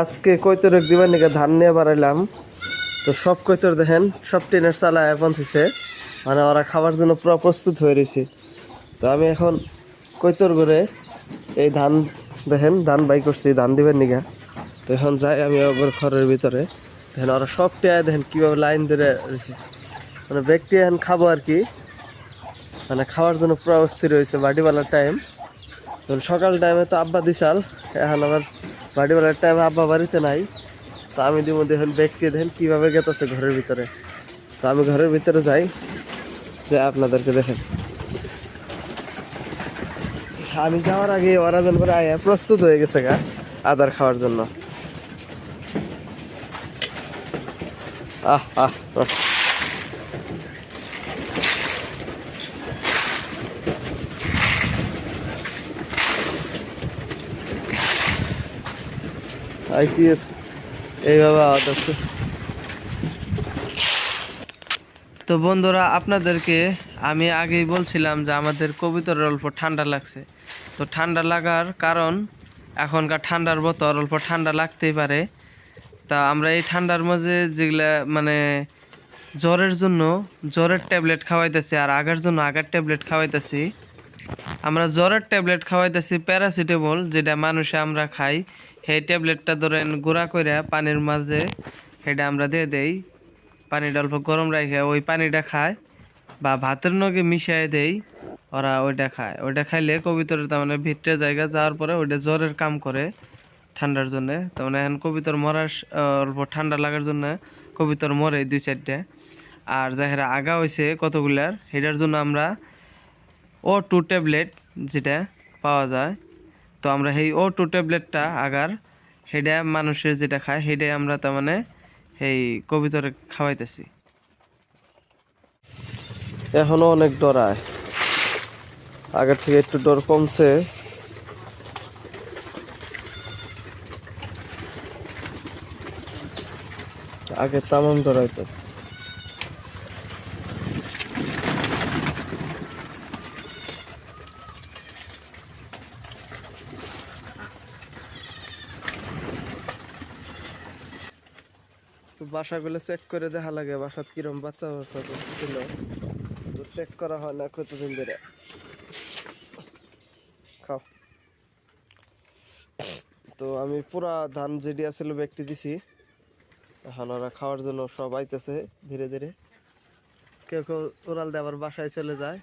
আজকে কৈতর এক দিবার নিকে ধান নিয়ে বাড়াইলাম। তো সব কৈতর দেখেন, সব টিনের চালায় পৌঁছেছে মানে ওরা খাবার জন্য পুরো প্রস্তুত হয়ে রয়েছে তো আমি এখন কৈতর করে এই ধান দেখেন, ধান বাই করছি, ধান দিবেন নিগা। তো এখন যাই আমি ওর ঘরের ভিতরে। দেখেন ওরা সব টিয়ায় দেখেন কীভাবে লাইন ধরে রয়েছে মানে ব্যক্তি এখন খাব আর কি। মানে খাওয়ার জন্য পুরো অস্থির হয়েছে বাড়িওয়ালার টাইম সকাল টাইমে তো আব্বা দিশাল, এখন আবার বাড়িওয়ালার টাইম আব্বা বাড়িতে নাই, তো আমি দিব দেখেন ব্যক্তি, দেখেন কীভাবে গেতেছে ঘরের ভিতরে। তো আমি ঘরের ভিতরে যাই, যে আপনাদেরকে দেখেন। আমি যাওয়ার আগে ওরা যেন করে আয়া, প্রস্তুত হয়ে গেছে গা আদার খাওয়ার জন্য। আহ আহ আহ। আইটিএস, এইভাবে আওয়াজ তো বন্ধুরা, আপনাদেরকে আমি আগেই বলছিলাম যে আমাদের কবিতরের অল্প ঠান্ডা লাগছে। তো ঠান্ডা লাগার কারণ, এখনকার ঠান্ডার বোতল অল্প ঠান্ডা লাগতেই পারে। তা আমরা এই ঠান্ডার মাঝে যেগুলা মানে জ্বরের জন্য, জ্বরের ট্যাবলেট খাওয়াইতেছি আর আগের জন্য আগের ট্যাবলেট খাওয়াইতেছি। আমরা জ্বরের ট্যাবলেট খাওয়াইতেছি প্যারাসিটামল, যেটা মানুষে আমরা খাই। সেই ট্যাবলেটটা ধরেন গুঁড়া করে পানির মাঝে সেটা আমরা দিয়ে দেই। পানিটা অল্প গরম রাখে ওই পানিটা খায় বা ভাতের নগে মিশিয়ে দেই, ওরা ওইটা খায়। ওইটা খাইলে কবিতরের তার মানে ভিতরে জায়গা যাওয়ার পরে ওইটা জ্বরের কাম করে ঠান্ডার জন্য। তার মানে এখন কবিতর মরার অল্প ঠান্ডা লাগার জন্য কবিতর মরে দুই চারটে। আর যাহেরা আগা হয়েছে কতগুলার, সেটার জন্য আমরা ও টু ট্যাবলেট যেটা পাওয়া যায়। তো আমরা সেই ও টু ট্যাবলেটটা আগার সেটা মানুষের যেটা খায় সেটাই আমরা তার মানে সেই কবিতরে খাওয়াইতেছি। এখনও অনেক ডরায়। আগের থেকে একটু ডর কমছে। আগে তামাম ডরাইতো। তো বাসাগুলো চেক করে দেখা লাগে, বাসাত কিরম বাচ্চা বাচ্চা ছিল তো চেক করা হয় না কতদিন ধরে। খাও। তো আমি পুরা ধান যেটি আছিল ব্যক্তি দিছি। এখন ওরা খাওয়ার জন্য সব আইতেছে ধীরে ধীরে। কেউ কেউ উড়াল দিয়ে আবার বাসায় চলে যায়।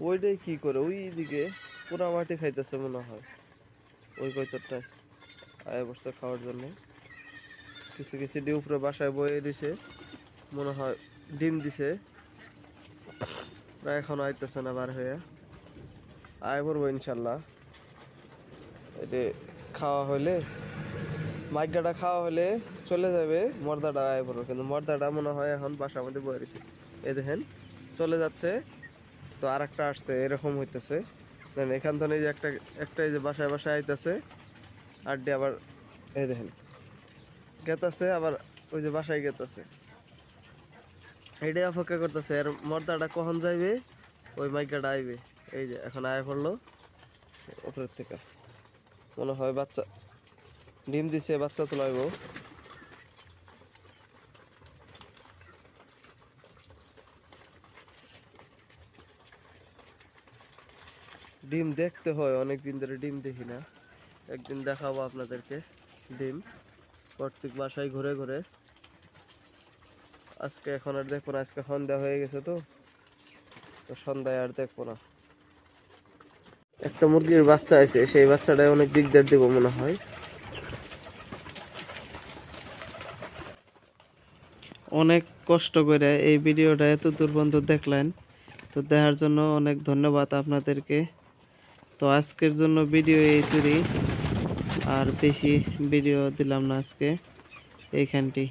ওইটাই কি করে? ওই দিকে পুরা মাটি খাইতেছে মনে হয়। ওই কৈতরটায় আয় বসছে খাওয়ার জন্য। কিছু কিছু ডি উপরে বাসায় বয়ে দিছে। মনে হয় ডিম দিছে। এখন আইতেছে না বার হয়ে আয় পড়ব ইনশাল্লাহ। এটি খাওয়া হইলে মাইকাটা খাওয়া হলে চলে যাবে, মর্দাটা আয় পড়বে। কিন্তু মর্দাটা মনে হয় এখন বাসার মধ্যে বয়ে দিছে। এই দেখেন, চলে যাচ্ছে। তো আর একটা আসছে, এরকম হইতেছে। দেন এখান থেকে যে একটা একটা এই যে বাসায় বাসায় আইতেছে আর ডি আবার এই দেখেন, গেতাছে, আবার ওই যে বাসায় গেতাছে। এইটাই অপেক্ষা করতেছে আর মর্দাটা কখন যাইবে? ওই মাইকাটা আইবে। এই যে এখন আয় পড়ল উপরের থেকে। মনে হয় বাচ্চা, ডিম দিছে, বাচ্চা তো তোলাইব। ডিম দেখতে হয় অনেক দিন ধরে ডিম দেখি না। একদিন দেখাবো আপনাদেরকে ডিম। প্রত্যেক বাসায় ঘুরে ঘুরে। আজকে এখন আর দেখব না, আজকে সন্ধ্যা হয়ে গেছে তো। তো সন্ধ্যায় আর দেখব না। একটা মুরগির বাচ্চা আছে, সেই বাচ্চাটা অনেক দিকদার দিব মনে হয়। অনেক কষ্ট করে এই ভিডিওটা এত দূর পর্যন্ত দেখলেন। তো দেখার জন্য অনেক ধন্যবাদ আপনাদেরকে। তো আজকের জন্য ভিডিও এই তৈরি আর বেশি ভিডিও দিলাম না আজকে। এইখানটি।